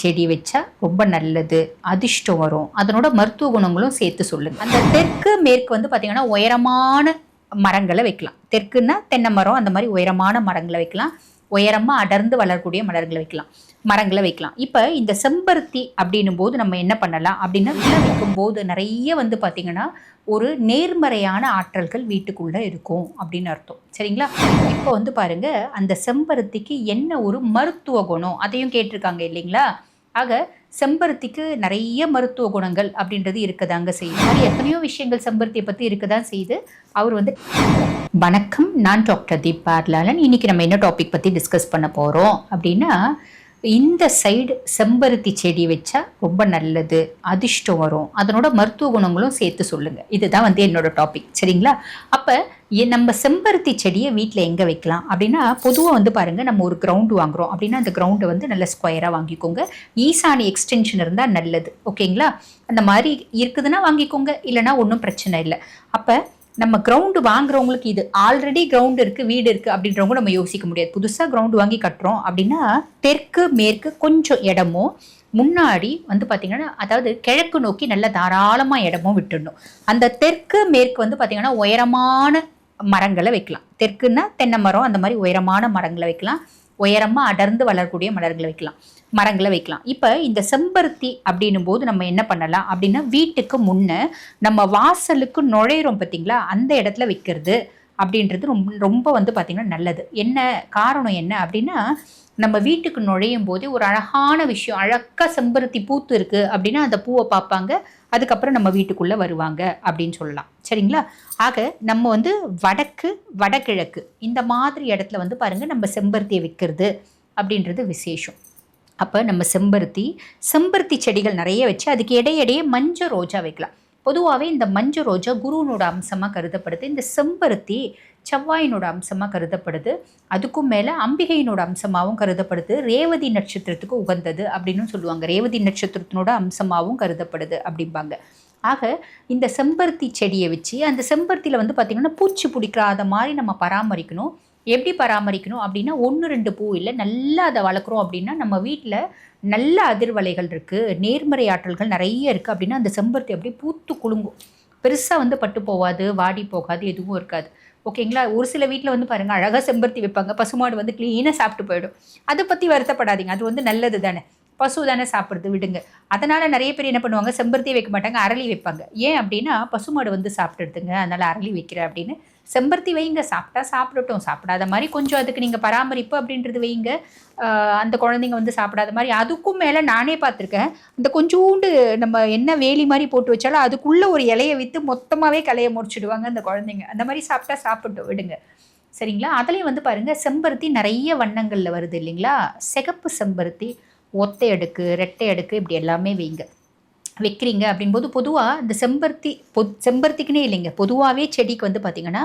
செடி வச்சா ரொம்ப நல்லது அதிர்ஷ்டம் வரும். அதனோட மருத்துவ குணங்களும் சேர்த்து சொல்லுங்க. அந்த தெற்கு மேற்கு வந்து பார்த்தீங்கன்னா உயரமான மரங்களை வைக்கலாம். தெற்குன்னா தென்னை மரம் அந்த மாதிரி உயரமான மரங்களை வைக்கலாம். உயரமாக அடர்ந்து வளரக்கூடிய மலர்களை வைக்கலாம். மரங்களை வைக்கலாம். இப்போ இந்த செம்பருத்தி அப்படின்னும் போது நம்ம என்ன பண்ணலாம் அப்படின்னா விளைவிக்கும் போது நிறைய வந்து பார்த்திங்கன்னா ஒரு நேர்மறையான ஆற்றல்கள் வீட்டுக்குள்ளே இருக்கும் அப்படின்னு அர்த்தம். சரிங்களா? இப்போ வந்து பாருங்கள் அந்த செம்பருத்திக்கு என்ன ஒரு மருத்துவ குணம்? அதையும் கேட்டிருக்காங்க இல்லைங்களா? ஆக செம்பருத்திக்கு நிறைய மருத்துவ குணங்கள் அப்படின்றது இருக்கதாங்க செய்யுது. அது எத்தனையோ விஷயங்கள் செம்பருத்தியை பற்றி இருக்கதான் செய்யுது. அவர் வந்து வணக்கம் நான் டாக்டர் தீப் பார்லாலன் இன்னைக்கு நம்ம என்ன டாபிக் பற்றி டிஸ்கஸ் பண்ண போகிறோம் அப்படின்னா இந்த சைடு செம்பருத்தி செடி வச்சா ரொம்ப நல்லது அதிர்ஷ்டம் வரும். அதனோட மருத்துவ குணங்களும் சேர்த்து சொல்லுங்க. இதுதான் வந்து என்னோட டாபிக் சரிங்களா? அப்போ நம்ம செம்பருத்தி செடியை வீட்டில் எங்கே வைக்கலாம்? அப்படின்னா பொதுவாக வந்து பாருங்க நம்ம ஒரு கிரவுண்டு வாங்குறோம். அப்படின்னா அந்த கிரவுண்டை வந்து நல்ல ஸ்கொயராக வாங்கிக்கோங்க. ஈசானி எக்ஸ்டென்ஷன் இருந்தால் நல்லது. ஓகேங்களா? அந்த மாதிரி இருக்குதுன்னா வாங்கிக்கோங்க. இல்லைன்னா ஒன்றும் பிரச்சனை இல்லை. அப்போ நம்ம கிரவுண்டு வாங்குறவங்களுக்கு இது ஆல்ரெடி கிரவுண்டு இருக்கு வீடு இருக்கு அப்படின்றவங்க நம்ம யோசிக்க முடியாது. புதுசாக கிரவுண்டு வாங்கி கட்டுறோம் அப்படின்னா தெற்கு மேற்கு கொஞ்சம் இடமும் முன்னாடி வந்து பார்த்திங்கன்னா அதாவது கிழக்கு நோக்கி நல்ல தாராளமாக இடமும் விட்டுடணும். அந்த தெற்கு மேற்கு வந்து பார்த்திங்கன்னா உயரமான மரங்களை வைக்கலாம். தெற்குன்னா தென்னை மரம் அந்த மாதிரி உயரமான மரங்களை வைக்கலாம். உயரமாக அடர்ந்து வளரக்கூடிய மலர்களை வைக்கலாம். மரங்களை வைக்கலாம். இப்போ இந்த செம்பருத்தி அப்படின்னும் போது நம்ம என்ன பண்ணலாம் அப்படின்னா வீட்டுக்கு முன்னே நம்ம வாசலுக்கு நுழையிறோம் பார்த்தீங்களா அந்த இடத்துல வைக்கிறது அப்படின்றது ரொம்ப ரொம்ப வந்து பார்த்திங்கன்னா நல்லது. என்ன காரணம் என்ன அப்படின்னா நம்ம வீட்டுக்கு நுழையும் போது ஒரு அழகான விஷயம் அழகாக செம்பருத்தி பூத்து இருக்குது அப்படின்னா அந்த பூவை பார்ப்பாங்க. அதுக்கப்புறம் நம்ம வீட்டுக்குள்ளே வருவாங்க அப்படின்னு சொல்லலாம். சரிங்களா? ஆக நம்ம வந்து வடக்கு வடகிழக்கு இந்த மாதிரி இடத்துல வந்து பாருங்கள் நம்ம செம்பருத்தியை விற்கிறது அப்படின்றது விசேஷம். அப்போ நம்ம செம்பருத்தி செம்பருத்தி செடிகள் நிறைய வச்சு அதுக்கு இடையிடையே மஞ்சள் ரோஜா வைக்கலாம். பொதுவாகவே இந்த மஞ்சள் ரோஜா குருவனோட அம்சமாக கருதப்படுது. இந்த செம்பருத்தி செவ்வாயினோட அம்சமாக கருதப்படுது. அதுக்கும் மேலே அம்பிகையினோட அம்சமாகவும் கருதப்படுது. ரேவதி நட்சத்திரத்துக்கு உகந்தது அப்படின்னு சொல்லுவாங்க. ரேவதி நட்சத்திரத்தினோட அம்சமாகவும் கருதப்படுது அப்படிம்பாங்க. ஆக இந்த செம்பருத்தி செடியை வச்சு அந்த செம்பருத்தியில் வந்து பார்த்திங்கன்னா பூச்சி பிடிக்காத மாதிரி நம்ம பராமரிக்கணும். எப்படி பராமரிக்கணும் அப்படின்னா ஒன்று ரெண்டு பூ இல்லை நல்லா அதை வளர்க்குறோம் அப்படின்னா நம்ம வீட்டில் நல்ல அதிர்வலைகள் இருக்குது நேர்மறை ஆற்றல்கள் நிறைய இருக்குது அப்படின்னா அந்த செம்பருத்தி அப்படியே பூத்து குலுங்கும். பெருசாக வந்து பட்டு போகாது வாடி போகாது எதுவும் இருக்காது. ஓகேங்களா? ஒரு சில வீட்டில் வந்து பாருங்கள் அழகாக செம்பருத்தி வைப்பாங்க. பசுமாடு வந்து க்ளீனாக சாப்பிட்டு போயிடும். அதை பற்றி வருத்தப்படாதீங்க. அது வந்து நல்லது தானே. பசு தானே சாப்பிட்றது விடுங்க. அதனால் நிறைய பேர் என்ன பண்ணுவாங்க செம்பருத்தி வைக்க மாட்டாங்க அரளி வைப்பாங்க. ஏன் அப்படின்னா பசுமாடு வந்து சாப்பிட்டுடுதுங்க. அதனால் அரளி வைக்கிறேன் அப்படின்னு செம்பருத்தி வைங்க சாப்பிட்டா சாப்பிடட்டும். சாப்பிடாத மாதிரி கொஞ்சம் அதுக்கு நீங்கள் பராமரிப்பு அப்படின்றது வைங்க அந்த குழந்தைங்க வந்து சாப்பிடாத மாதிரி அதுக்கும் மேலே நானே பார்த்துருக்கேன். இந்த கொஞ்சோண்டு நம்ம என்ன வேலி மாதிரி போட்டு வச்சாலும் அதுக்குள்ளே ஒரு இலையை விற்று மொத்தமாகவே கலையை முடிச்சுடுவாங்க அந்த குழந்தைங்க. அந்த மாதிரி சாப்பிட்டா சாப்பிட்டு விடுங்க. சரிங்களா? அதுலேயும் வந்து பாருங்கள் செம்பருத்தி நிறைய வண்ணங்களில் வருது இல்லைங்களா? சிகப்பு செம்பருத்தி ஒத்தை அடுக்கு ரெட்டை அடுக்கு இப்படி எல்லாமே வைங்க வைக்கிறீங்க அப்படின்போது பொதுவாக இந்த செம்பருத்தி பொ செம்பருத்திக்குனே இல்லைங்க. பொதுவாகவே செடிக்கு வந்து பார்த்திங்கன்னா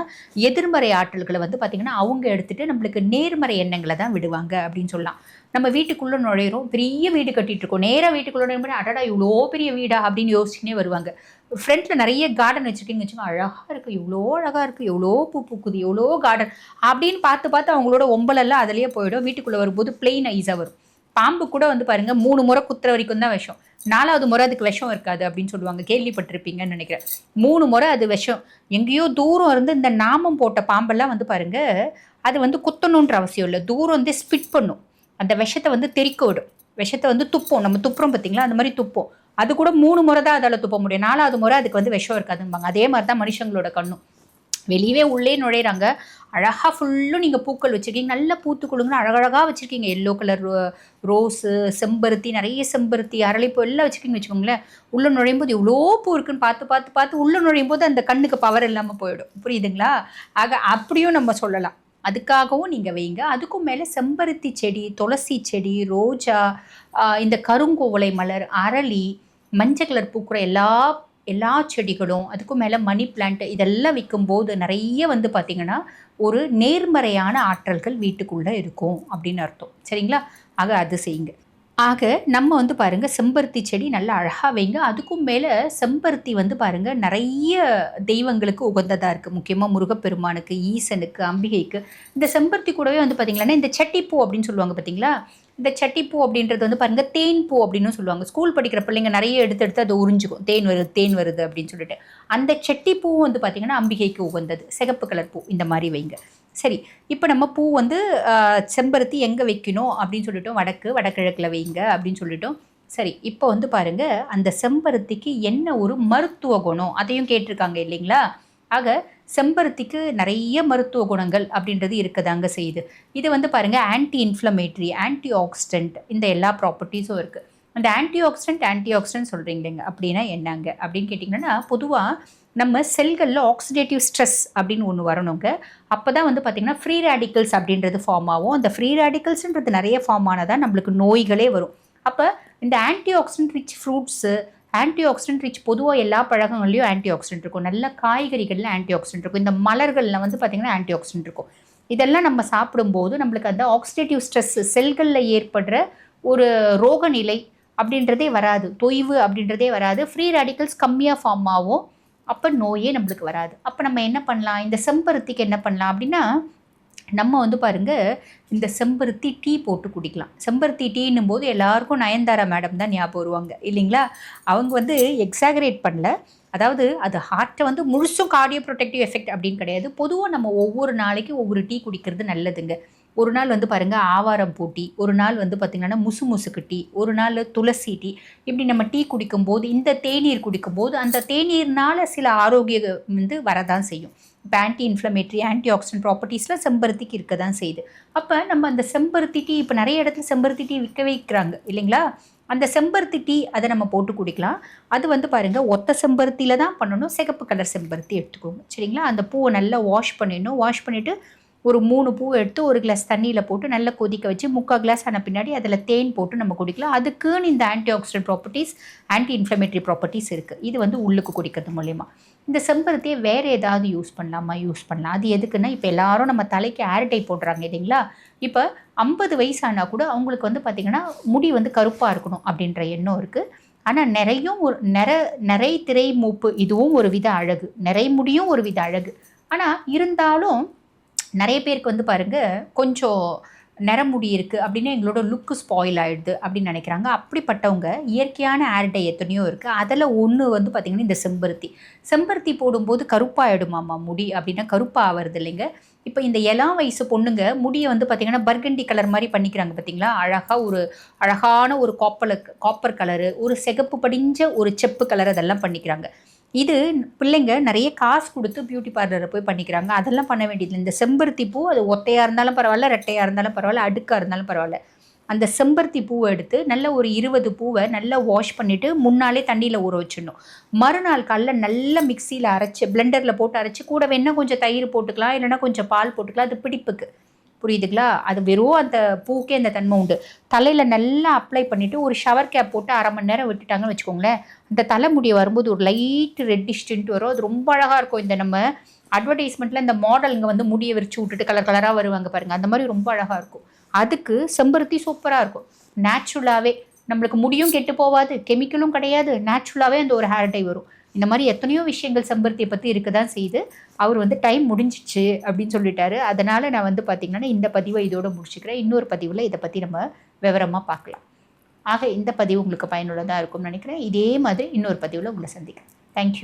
எதிர்மறை ஆற்றல்களை வந்து பார்த்திங்கன்னா அவங்க எடுத்துகிட்டு நம்மளுக்கு நேர்மறை எண்ணங்களை தான் விடுவாங்க அப்படின்னு சொல்லலாம். நம்ம வீட்டுக்குள்ளே நுழையிறோம் பெரிய வீடு கட்டிகிட்டு இருக்கோம் நேராக வீட்டுக்குள்ளே நுழையும் அடடா இவ்வளோ பெரிய வீடா அப்படின்னு யோசிச்சுனே வருவாங்க. ஃப்ரண்ட்டில் நிறைய கார்டன் வச்சுருக்கீங்க வச்சுக்கோங்க அழகாக இருக்குது இவ்வளோ அழகாக இருக்குது எவ்வளோ பூ பூக்குது எவ்வளோ கார்டன் அப்படின்னு பார்த்து பார்த்து அவங்களோட ஒம்பலெல்லாம் அதிலேயே போயிடும். வீட்டுக்குள்ளே வரும்போது பிளெயின் ஐஸாக வரும். பாம்பு கூட வந்து பாருங்கள் மூணு முறை குத்துற வரைக்கும் தான் விஷம். நாலாவது முறை அதுக்கு விஷம் இருக்காது அப்படின்னு சொல்லுவாங்க. கேள்விப்பட்டிருப்பீங்கன்னு நினைக்கிறேன். மூணு முறை அது விஷம். எங்கேயோ தூரம் இருந்து இந்த நாமம் போட்ட பாம்பெல்லாம் வந்து பாருங்க அது வந்து குத்தணுன்ற அவசியம் இல்லை. தூரம் வந்து ஸ்பிட் பண்ணும். அந்த விஷத்தை வந்து தெறிக்க விடும். விஷத்தை வந்து துப்போம். நம்ம துப்புறோம் பார்த்தீங்களா? அந்த மாதிரி துப்போம். அது கூட மூணு முறை தான் அதால் துப்ப முடியும். நாலாவது முறை அதுக்கு வந்து விஷம் இருக்காதும்பாங்க அதே மாதிரி தான் மனுஷங்களோட கண்ணும். வெளியவே உள்ளே நுழையிறாங்க. அழகாக ஃபுல்லும் நீங்கள் பூக்கள் வச்சுருக்கீங்க. நல்லா பூத்து கொடுங்கன்னு அழகழகாக வச்சுருக்கீங்க எல்லோ கலர் ரோஸு செம்பருத்தி நிறைய செம்பருத்தி அரளிப்பூ எல்லாம் வச்சுருக்கீங்க வச்சுக்கோங்களேன். உள்ளே நுழையும் போது இவ்வளோ பூ இருக்குன்னு பார்த்து பார்த்து பார்த்து உள்ளே நுழையும் போது அந்த கண்ணுக்கு பவர் இல்லாமல் போயிடும். புரியுதுங்களா? ஆக அப்படியும் நம்ம சொல்லலாம். அதுக்காகவும் நீங்கள் வைங்க. அதுக்கும் மேலே செம்பருத்தி செடி துளசி செடி ரோஜா இந்த கருங்கோவலை மலர் அரளி மஞ்சள் கலர் பூக்குற எல்லா எல்லா செடிகளும் அதுக்கும் மேலே மணி பிளான்ட் இதெல்லாம் விற்கும்போது நிறைய வந்து பார்த்திங்கன்னா ஒரு நேர்மறையான ஆற்றல்கள் வீட்டுக்குள்ளே இருக்கும் அப்படின்னு அர்த்தம். சரிங்களா? ஆக அது செய்யுங்க. ஆக நம்ம வந்து பாருங்கள் செம்பருத்தி செடி நல்லா அழகாக வைங்க. அதுக்கும் மேலே செம்பருத்தி வந்து பாருங்கள் நிறைய தெய்வங்களுக்கு உகந்ததாக இருக்குது முக்கியமாக முருகப்பெருமானுக்கு ஈசனுக்கு அம்பிகைக்கு. இந்த செம்பருத்தி கூடவே வந்து பார்த்திங்கன்னா இந்த சட்டிப்பூ அப்படின்னு சொல்லுவாங்க பார்த்தீங்களா இந்த சட்டிப்பூ அப்படின்றது வந்து பாருங்கள் தேன் பூ அப்படின்னு சொல்லுவாங்க. ஸ்கூல் படிக்கிற பிள்ளைங்க நிறைய எடுத்து எடுத்து அதை உறிஞ்சிக்கும். தேன் வருது தேன் வருது அப்படின்னு சொல்லிட்டு. அந்த செட்டிப்பூ வந்து பார்த்திங்கன்னா அம்பிகைக்கு உகந்தது. சிகப்பு கலர் பூ இந்த மாதிரி வைங்க. சரி இப்போ நம்ம பூ வந்து செம்பருத்தி எங்கே வைக்கணும் அப்படின்னு சொல்லிட்டோம். வடக்கு வடகிழக்கில் வைங்க அப்படின்னு சொல்லிட்டோம். சரி இப்போ வந்து பாருங்க அந்த செம்பருத்திக்கு என்ன ஒரு மருத்துவ குணம்? அதையும் கேட்டிருக்காங்க இல்லைங்களா? ஆக செம்பருத்திக்கு நிறைய மருத்துவ குணங்கள் அப்படின்றது இருக்கதாங்க செய்யுது. இது வந்து பாருங்கள் ஆன்டி இன்ஃப்ளமேட்ரி ஆன்டி ஆக்சிடென்ட் இந்த எல்லா ப்ராப்பர்ட்டிஸும் இருக்குது அந்த ஆன்டி ஆக்சிடென்ட் ஆன்டி ஆக்சிடென்ட் சொல்கிறீங்களேங்க அப்படின்னா என்னங்க? அப்படின்னு கேட்டிங்கன்னா பொதுவாக நம்ம செல்களில் ஆக்சிடேட்டிவ் ஸ்ட்ரெஸ் அப்படின்னு ஒன்று வரணுங்க. அப்போ தான் வந்து பார்த்திங்கன்னா ஃப்ரீ ரேடிக்கல்ஸ் அப்படின்றது ஃபார்ம் ஆகும். அந்த ஃப்ரீ ரேடிக்கல்ஸ்ன்றது நிறைய ஃபார்ம் ஆனதான் நம்மளுக்கு நோய்களே வரும். அப்போ இந்த antioxidant rich fruits antioxidant rich பொதுவாக எல்லா பழகங்கள்லையும் ஆன்டி ஆக்சிடென்ட் இருக்கும். நல்ல காய்கறிகளில் ஆன்டி ஆக்சிடென்ட் இருக்கும். இந்த மலர்களில் வந்து பார்த்திங்கன்னா ஆன்டி ஆக்சிடென்ட் இருக்கும். இதெல்லாம் நம்ம சாப்பிடும்போது நம்மளுக்கு அந்த ஆக்சிடேட்டிவ் ஸ்ட்ரெஸ் செல்களில் ஏற்படுற ஒரு ரோக நிலை அப்படின்றதே வராது. தொய்வு அப்படின்றதே வராது. ஃப்ரீ ரேடிக்கல்ஸ் கம்மியாக ஃபார்ம் ஆகும். அப்போ நோயே நம்மளுக்கு வராது. அப்போ நம்ம என்ன பண்ணலாம்? இந்த செம்பருத்திக்கு என்ன பண்ணலாம் அப்படின்னா நம்ம வந்து பாருங்க இந்த செம்பருத்தி டீ போட்டு குடிக்கலாம். செம்பருத்தி டீன்னும் போது எல்லாருக்கும் நயன்தாரா மேடம் தான் ஞாபகம் வருவாங்க. இல்லைங்களா? அவங்க வந்து எக்ஸாகரேட் பண்ணல. அதாவது அது ஹார்ட்டை வந்து முழுசும் கார்டியோ ப்ரொடெக்டிவ் எஃபெக்ட் அப்படின்னு கிடையாது. பொதுவாக நம்ம ஒவ்வொரு நாளைக்கு ஒவ்வொரு டீ குடிக்கிறது நல்லதுங்க. ஒரு நாள் வந்து பாருங்கள் ஆவாரம் பூட்டி ஒரு நாள் வந்து பார்த்திங்கன்னா முசு முசுக்கு டீ ஒரு நாள் துளசி டீ. இப்படி நம்ம டீ குடிக்கும்போது இந்த தேநீர் குடிக்கும்போது அந்த தேநீர்னால் சில ஆரோக்கிய வந்து வரதான் செய்யும். இப்போ ஆன்டி இன்ஃப்ளமேட்ரி ஆன்டி ஆக்சிடென்ட் ப்ராப்பர்ட்டிஸ்லாம் செம்பருத்திக்கு இருக்க தான் செய்யுது. அப்போ நம்ம அந்த செம்பருத்தி டீ இப்போ நிறைய இடத்துல செம்பருத்தி டீ விற்க வைக்கிறாங்க இல்லைங்களா? அந்த செம்பருத்தி டீ அதை நம்ம போட்டு குடிக்கலாம். அது வந்து பாருங்கள் ஒத்த செம்பருத்தியில் தான் பண்ணணும் சிகப்பு கலர் செம்பருத்தி எடுத்துக்கோங்க. சரிங்களா? அந்த பூவை நல்லா வாஷ் பண்ணிடணும். வாஷ் பண்ணிவிட்டு ஒரு மூணு பூ எடுத்து ஒரு கிளாஸ் தண்ணியில் போட்டு நல்லா கொதிக்க வச்சு முக்கால் கிளாஸ் ஆன பின்னாடி அதில் தேன் போட்டு நம்ம குடிக்கலாம். அதுக்குன்னு இந்த antioxidant properties anti inflammatory properties இருக்குது இது வந்து உள்ளுக்கு குடிக்கிறது மூலயமா. இந்த செம்பருத்தியை வேறு ஏதாவது யூஸ் பண்ணலாமா? யூஸ் பண்ணலாம். அது எதுக்குன்னா இப்போ எல்லாரும் நம்ம தலைக்கு ஏர் டை போடுறாங்க இல்லைங்களா? இப்போ ஐம்பது வயசானா கூட அவங்களுக்கு வந்து பார்த்திங்கன்னா முடி வந்து கருப்பாக இருக்கணும் அப்படின்ற எண்ணம் இருக்குது ஆனால் நிறையும் ஒரு நிற நிறை திரை மூப்பு இதுவும் ஒரு வித அழகு. நிறை முடியும் ஒரு வித அழகு. ஆனால் இருந்தாலும் நிறைய பேருக்கு வந்து பாருங்க கொஞ்சம் நிறமுடி இருக்குது அப்படின்னு எங்களோட லுக்கு ஸ்பாயில் ஆகிடுது அப்படின்னு நினைக்கிறாங்க. அப்படிப்பட்டவங்க இயற்கையான ஆர்டை எத்தனையோ இருக்குது அதில் ஒன்று வந்து பார்த்திங்கன்னா இந்த செம்பருத்தி. செம்பருத்தி போடும்போது கருப்பாகிடுமாம்மா முடி அப்படின்னா கருப்பாக ஆகிறது இல்லைங்க. இப்போ இந்த இளம் வயசு பொண்ணுங்க முடியை வந்து பார்த்திங்கன்னா பர்கண்டி கலர் மாதிரி பண்ணிக்கிறாங்க பார்த்தீங்களா அழகாக ஒரு அழகான ஒரு காப்பர் காப்பர் கலரு ஒரு சிகப்பு படிஞ்ச ஒரு செப்பு கலர் அதெல்லாம் பண்ணிக்கிறாங்க. இது பிள்ளைங்க நிறைய காசு கொடுத்து பியூட்டி பார்லரை போய் பண்ணிக்கிறாங்க. அதெல்லாம் பண்ண வேண்டியது இந்த செம்பருத்தி பூ அது ஒத்தையாக இருந்தாலும் பரவாயில்ல ரெட்டையாக இருந்தாலும் பரவாயில்ல அடுக்காக இருந்தாலும் பரவாயில்ல. அந்த செம்பருத்தி பூவை எடுத்து நல்ல ஒரு இருபது பூவை நல்லா வாஷ் பண்ணிவிட்டு முன்னாலே தண்ணியில் ஊற வச்சிடணும். மறுநாள் காலைல நல்ல மிக்சியில் அரைச்சி பிளெண்டரில் போட்டு அரைச்சி கூட வேணால் கொஞ்சம் தயிர் போட்டுக்கலாம் இல்லைன்னா கொஞ்சம் பால் போட்டுக்கலாம் அது பிடிப்புக்கு. புரியுதுங்களா? அது வெறும் அந்த பூக்கே அந்த தன்மை உண்டு. தலையில் நல்லா அப்ளை பண்ணிவிட்டு ஒரு ஷவர் கேப் போட்டு அரை மணி நேரம் விட்டுட்டாங்கன்னு வச்சுக்கோங்களேன் அந்த தலைமுடியை வரும்போது ஒரு லைட் ரெட்டிஷ் டிண்ட் வரும். அது ரொம்ப அழகாக இருக்கும். இந்த நம்ம அட்வர்டைஸ்மெண்ட்டில் இந்த மாடலுங்க வந்து முடியை விரிச்சு விட்டுட்டு கலர் கலராக வருவாங்க பாருங்கள் அந்த மாதிரி ரொம்ப அழகாக இருக்கும். அதுக்கு செம்பருத்தி சூப்பராக இருக்கும். நேச்சுரலாகவே நம்மளுக்கு முடியும் கெட்டு போகாது கெமிக்கலும் கிடையாது நேச்சுரலாகவே அந்த ஒரு ஹேர் டை வரும். இந்த மாதிரி எத்தனையோ விஷயங்கள் செம்பருத்தியை பற்றி இருக்க தான் செய்து அவர் வந்து டைம் முடிஞ்சிச்சு அப்படின்னு சொல்லிட்டாரு. அதனால் நான் வந்து பார்த்திங்கன்னா இந்த பதிவை இதோடு முடிச்சுக்கிறேன். இன்னொரு பதிவில் இதை பற்றி நம்ம விவரமாக பார்க்கலாம். ஆக இந்த பதிவு உங்களுக்கு பயனுள்ளதாக இருக்கும்னு நினைக்கிறேன். இதே மாதிரி இன்னொரு பதிவில் உங்களை சந்திக்கிறேன். தேங்க்யூ